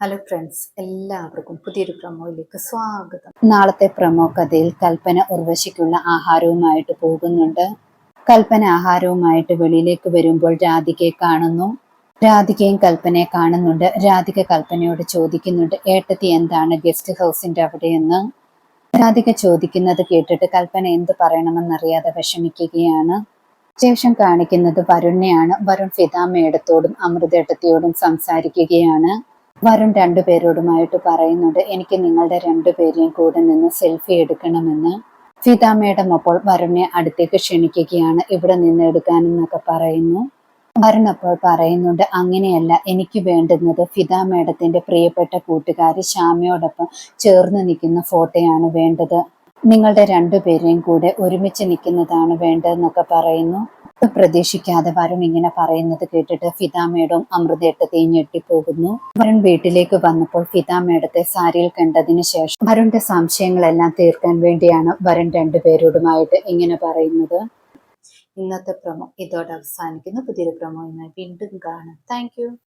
Hello friends എല്ലാവർക്കും പുതിയൊരു പ്രമോയിലേക്ക് സ്വാഗതം. നാളത്തെ പ്രമോ കഥയിൽ കൽപ്പന ഉർവശിക്കുള്ള ആഹാരവുമായിട്ട് പോകുന്നുണ്ട്. കൽപ്പന ആഹാരവുമായിട്ട് വെളിയിലേക്ക് വരുമ്പോൾ രാധികയെ കാണുന്നു. രാധികയും കൽപ്പനയെ കാണുന്നുണ്ട്. രാധിക കൽപ്പനയോട് ചോദിക്കുന്നുണ്ട് ഏട്ടത്തി എന്താണ് ഗസ്റ്റ് ഹൗസിന്റെ അവിടെയെന്ന്? രാധിക ചോദിക്കുന്നത് കേട്ടിട്ട് കൽപ്പന എന്ത് പറയണമെന്നറിയാതെ വിഷമിക്കുകയാണ്. ശേഷം കാണിക്കുന്നത് വരുണിനെയാണ്. വരുൺ ഫിദാമ്മയിടത്തോടും അമൃതേട്ടത്തിയോടും സംസാരിക്കുകയാണ്. വരുൺ രണ്ടുപേരോടുമായിട്ട് പറയുന്നുണ്ട് എനിക്ക് നിങ്ങളുടെ രണ്ടുപേരെയും കൂടെ നിന്ന് സെൽഫി എടുക്കണമെന്ന്. സീതാ മേഡം അപ്പോൾ വരുണിനെ അടുത്തേക്ക് ക്ഷണിക്കുകയാണ് ഇവിടെ നിന്ന് എടുക്കാനെന്നൊക്കെ പറയുന്നു. വരുൺ അപ്പോൾ പറയുന്നുണ്ട് അങ്ങനെയല്ല എനിക്ക് വേണ്ടുന്നത് ഫിദ മേഡത്തിന്റെ പ്രിയപ്പെട്ട കൂട്ടുകാരി ശ്യാമയോടൊപ്പം ചേർന്ന് നിൽക്കുന്ന ഫോട്ടോയാണ് വേണ്ടത്. നിങ്ങളുടെ രണ്ടുപേരെയും കൂടെ ഒരുമിച്ച് നിൽക്കുന്നതാണ് വേണ്ടതെന്നൊക്കെ പറയുന്നു. പ്രതീക്ഷിക്കാതെ വരുൺ ഇങ്ങനെ പറയുന്നത് കേട്ടിട്ട് ഫിതാമേടും മേഡം തേഞ്ഞെട്ടി പോകുന്നു വരുൺ വീട്ടിലേക്ക് വന്നപ്പോൾ ഫിദ മേഡത്തെ സാരിയിൽ കണ്ടതിന് ശേഷം വരുണിന്റെ സംശയങ്ങളെല്ലാം തീർക്കാൻ വേണ്ടിയാണ് വരുൺ രണ്ടുപേരോടുമായിട്ട് ഇങ്ങനെ പറയുന്നത്. ഇന്നത്തെ പ്രമോ ഇതോടെ അവസാനിക്കുന്നു. പുതിയൊരു പ്രമോയുമായി വീണ്ടും കാണാം. താങ്ക്